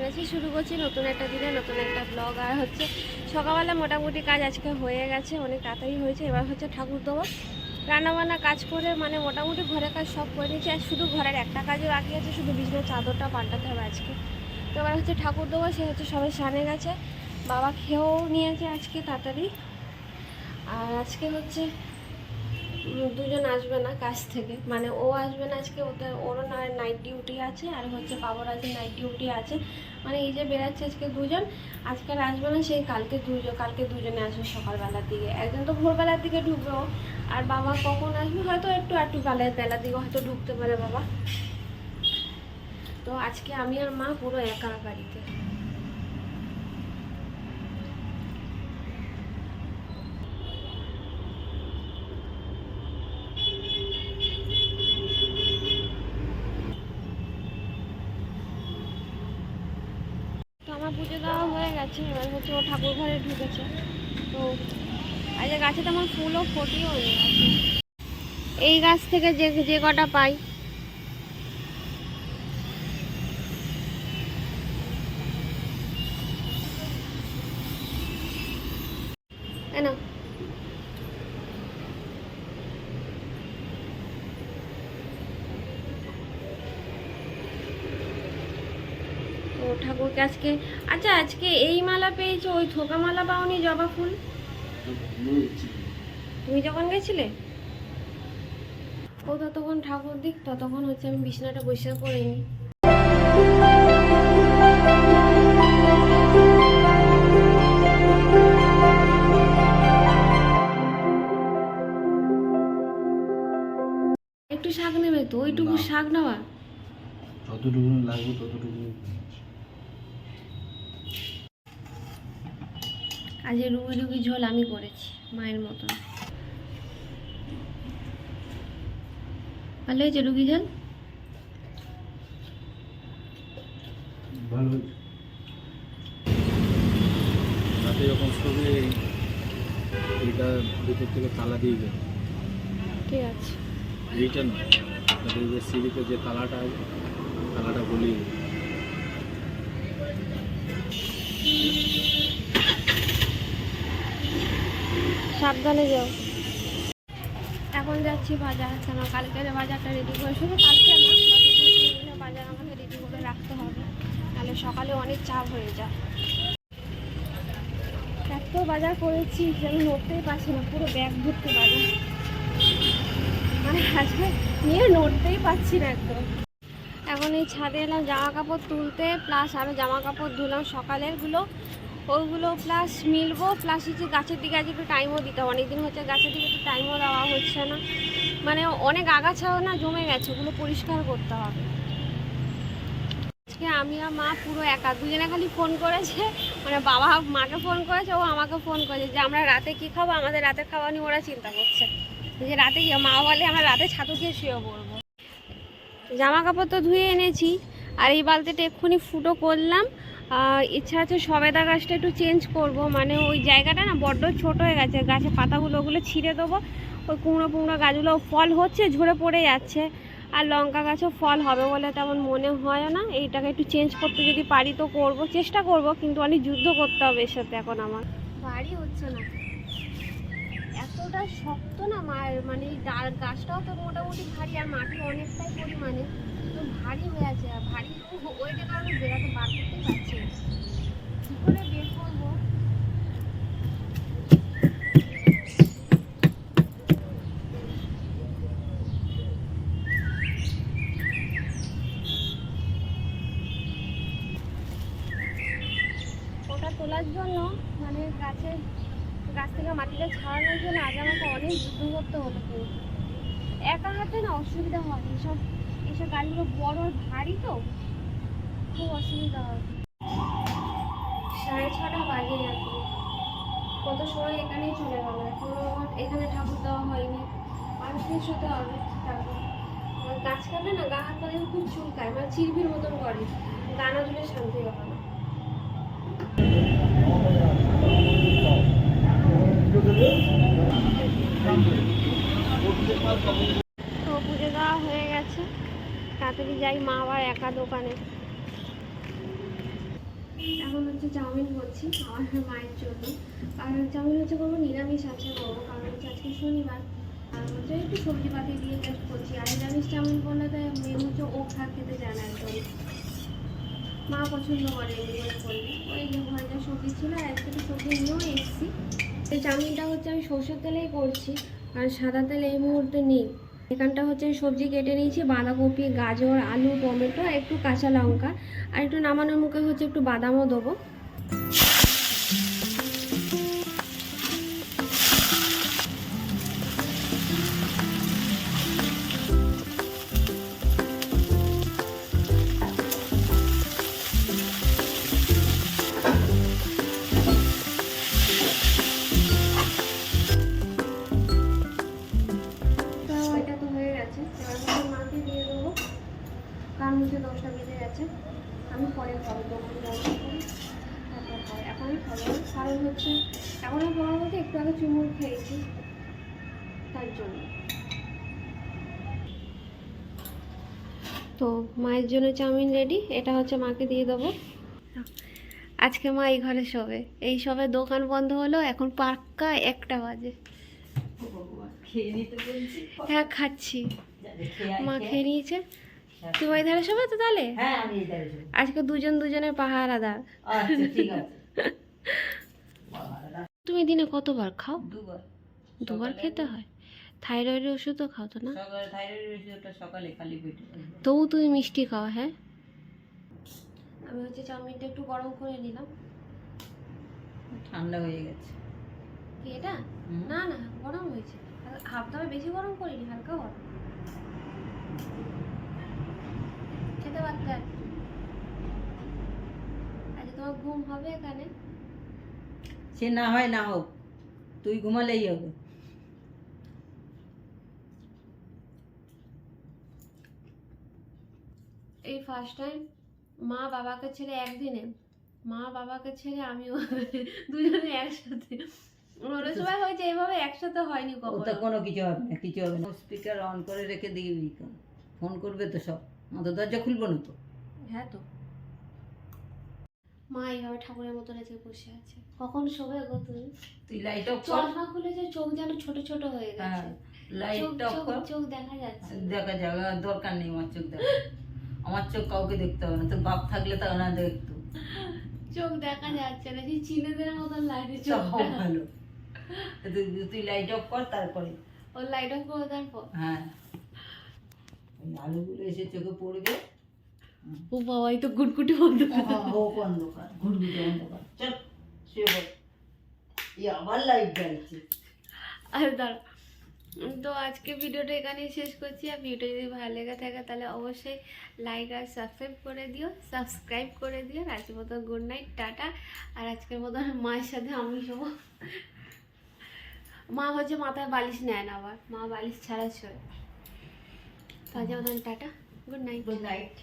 Channel আছে শুরু করছি, নতুন একটা দিনে, নতুন একটা ব্লগ আর হচ্ছে সকালবেলা মোটামুটি কাজ আজকে হয়ে গেছে, অনেক তাড়াতাড়ি হয়েছে। এবার হচ্ছে ঠাকুর দেবো। রান্নাবান্না কাজ করে মানে মোটামুটি ঘরের কাজ সব করে নিয়েছি। আর শুধু ঘরের একটা কাজে বাকি আছে, শুধু বিছানার চাদরটা পাল্টাতে হবে আজকে। তো এবার হচ্ছে ঠাকুর দেবো, সে হচ্ছে সবাই সানে গেছে। বাবা খেয়েও নিয়েছে আজকে তাড়াতাড়ি। আর আজকে হচ্ছে দুজন আসবে না কাজ থেকে। মানে ও আসবে না আজকে ওদের ওরও নাইট ডিউটি আছে, আর হচ্ছে বাবার আজকে নাইট ডিউটি আছে। মানে এই যে বেরাচ্ছে আজকে দুজন, আজকে আর আসবে না, সেই কালকে দুজন, কালকে দুজনে আসবে সকালবেলার দিকে। একজন তো ভোরবেলার দিকে ঢুকবে আর বাবা কখন আসবে হয়তো একটু একটু বেলার বেলার দিকে হয়তো ঢুকতে পারে বাবা। তো আজকে আমি আর মা পুরো একা বাড়িতে তো আমার পুজো হয়ে এবার হচ্ছে ও ঠাকুর ঘরে ঢুকেছে। তো আজকে গাছে তেমন ফুলও ফটিও এই গাছ থেকে যে যে কটা পাই ঠাকুরকে আজকে আচ্ছা আজকে এই মালা পেয়েছ ওই থোকা মালা পাওনি জবা ফুল? তুমি যখন গেছিলে? ও ততক্ষণ ঠাকুর দিক ততক্ষণ হচ্ছে আমি বিছানাটা পরিষ্কার করে নিই। একটু শাক নেবে তো ওইটুকু শাক নেওয়া? যতটুকু লাগবে ততটুকু। আজকে রুগি রুগি ঝোল আমি করেছি মায়ের মতন। ভালো হয়েছে রুগি ঝোল? ভালো হয়েছে। রাতে যখন শোবে এইটা ভিতর থেকে তালা দিয়ে দেবে ঠিক আছে। এইটা না তারপরে যে সিঁড়িতে যে তালাটা আছে তালাটা গলিয়ে সাবধানে যাও। এখন যাচ্ছি বাজার কেন কালকের বাজারটা রেডি করে শুধু কালকে না বাজার আমাকে রেডি করে রাখতে হবে। তাহলে সকালে অনেক চাপ হয়ে যায়। এত বাজার করেছি আমি নড়তেই পারছি না, পুরো ব্যাগ ভর্তি বাজার। মানে আজকে নিয়ে নড়তেই পারছি না একদম। এখন এই ছাদে এলাম জামা কাপড় তুলতে প্লাস আরও জামা কাপড় ধুলাম সকালেরগুলো। ওইগুলো প্লাস মিলবো প্লাস হচ্ছে গাছের দিকে আজ একটু টাইমও দিতে হবে। অনেকদিন হচ্ছে গাছের দিকে একটু টাইমও দেওয়া হচ্ছে না। মানে অনেক আগাছাও না জমে গেছে, ওগুলো পরিষ্কার করতে হবে। আজকে আমি আর মা পুরো একা, দুজনে খালি ফোন করেছে। মানে বাবা মাকে ফোন করেছে, ও আমাকে ফোন করেছে যে আমরা রাতে কি খাব? আমাদের রাতে খাওয়া নিয়ে ওরা চিন্তা করছে। যে রাতে মা বলে আমরা রাতে ছাতু খেয়ে শুয়ে পড়ব। জামা কাপড় তো ধুয়ে এনেছি। আর এই বালতিটা এক্ষুনি ফুটো করলাম। ইচ্ছা আছে সবেদা গাছটা একটু চেঞ্জ করব। মানে ওই জায়গাটা না বড্ড ছোট হয়ে গেছে। গাছের পাতাগুলো ওগুলো ছিঁড়ে দেবো। ওই কুমড়ো কুমড়ো গাছগুলো ফল হচ্ছে, ঝরে পড়ে যাচ্ছে। আর লঙ্কা গাছও ফল হবে বলে তেমন মনে হয় না। এইটাকে একটু চেঞ্জ করতে যদি পারি তো করব। চেষ্টা করব, কিন্তু অনেক যুদ্ধ করতে হবে এর সাথে এখন আমার। বাড়ি হচ্ছে না। এতটা শক্ত না মার মানে ডাল গাছটাও তো মোটামুটি ভারী আর মাটি অনেকটাই পরিমাণে তো ভারী হয়ে আছে। আর ভারী ওইটা কারণে বেড়াতে বার করতেই পারছি কী করে বের করব ওটা তোলার জন্য মানে গাছের গাছ থেকে মাটিটা ছাড়ানোর জন্য আজ আমাকে অনেক যুদ্ধ করতে হলো কিন্তু একা হাতে না অসুবিধা হয়। এসব এসব গাছগুলো বড় আর ভারী তো। খুব অসুবিধা হয়। সাড়ে ছটা বাজে এখন। কত সময় এখানেই চলে গেল? এখনও এখানে ঠাকুর দেওয়া হয়নি। হতে হবে। তারপর আর গাছ কাটলে না, গা হাত পা খুব চুলকায়। মানে চিরবির মতন করে। গানা জুড়ে শান্তি হবে না। তো পুজো দেওয়া হয়ে গেছে। তাড়াতাড়ি যাই মা আবার একা দোকানে। এখন হচ্ছে চাউমিন করছি, আমার মায়ের জন্য। আর চাউমিন হচ্ছে করব নিরামিষ আছে করব কারণ হচ্ছে আজকে শনিবার। আর হচ্ছে একটু সবজি পাতি দিয়ে জাস্ট করছি। আর নিরামিষ চাউমিন করলে তো মেন হচ্ছে ও খা খেতে যায় না একদম। মা পছন্দ করে এগুলো করে করলে। ওই ঘরে যা সবজি ছিল আর তো সবজি নিয়েও এসেছি। এই চাউমিনটা হচ্ছে আমি সর্ষের তেলেই করছি, আর সাদা তেল এই মুহূর্তে নেই। এখানটা হচ্ছে সবজি কেটে নিয়েছি, বাঁধাকপি, গাজর, আলু, টমেটো একটু কাঁচা লঙ্কা, আর একটু নামানোর মুখে হচ্ছে একটু বাদামও দেবো। কারণ হচ্ছে। এখন খাবার বলতে একটু আগে চুমুর খেয়েছি। তার জন্য। তো মায়ের জন্য চাউমিন রেডি এটা হচ্ছে মাকে দিয়ে দেবো। আজকে মা এই ঘরে শোবে। এই সবে দোকান বন্ধ হলো এখন পাক্কা একটা বাজে। হ্যাঁ খাচ্ছি। মা খেয়ে নিয়েছে। তুমি ওই ধারে শোবে তো তাহলে? হ্যাঁ। আজকে দুজন দুজনের পাহাড় আচ্ছা ঠিক আছে। বাবারা, তুমি দিনে কতবার খাও? দুবার। খেতে হয়? থাইরয়েডের ওষুধও খাও তো না? সকালে ওষুধটা সকালে খালি পেটে তবু তুমি মিষ্টি খাও হ্যাঁ? আমি হচ্ছে চাউমিনটা একটু গরম করে নিলাম। ঠান্ডা হয়ে গেছে। এটা? না না গরম হয়েছে। হাফ দামে বেশি গরম করিনি হালকা গরম। খেতে পারতে। আজকে তোমার ঘুম হবে এখানে? সে না হয় না হোক। তুই ঘুমালেই হবে। এই ফার্স্ট টাইম মা বাবাকে ছেড়ে একদিনে মা বাবাকে ছেড়ে আমিও দুজনে একসাথে। অন্য সময় হয়েছে এইভাবে একসাথে হয়নি কখনো। কোনো কিছু হবে না কিছু হবে না। স্পিকার অন করে রেখে দিবি। ফোন করবে তো সব। আমাদের দরজা খুলবো না তো। হ্যাঁ তো। মা এইভাবে ঠাকুরের মতো রেখে বসে আছে। কখন শোবে গো তুমি? তুই লাইট অফ কর। চশমা খুলে যে চোখ যেন ছোট ছোট হয়ে হ্যাঁ গেছে। লাইট চোখ অফ কর। চোখ দেখা যাচ্ছে দেখা যাবে দরকার নেই আমার চোখ দেখা। আমার চোখ কাউকে দেখতে হবে না। তোর বাপ থাকলে তাও না দেখতো। চোখ দেখা যাচ্ছে না। সেই চিনেদের মতন সব চোখ ভালো। তুই লাইট অফ কর তারপরে। ওর লাইট অফ করে তারপর হ্যাঁ। আলোগুলো এসে চোখে পড়বে। ও বাবাই তো গুটগুটি বন্ধ হোক অন্ধকার ঘুরঘুটে অন্ধকার। চল শুয়ে পড়। এই আবার লাইট জ্বালছে। আরে দাঁড়া। তো আজকে ভিডিওটা এখানেই শেষ করছি। আর ভিডিও যদি ভালো লেগে থাকে তাহলে অবশ্যই লাইক আর সাবস্ক্রাইব করে দিও। সাবস্ক্রাইব করে দিও। আর আজকের মতো গুড নাইট টাটা। আর আজকের মতো মায়ের সাথে আমি শোবো। মা হচ্ছে মাথায় বালিশ নেয় না আবার। মা বালিশ ছাড়া শোয় তো আজকের মতন tata. Good night good night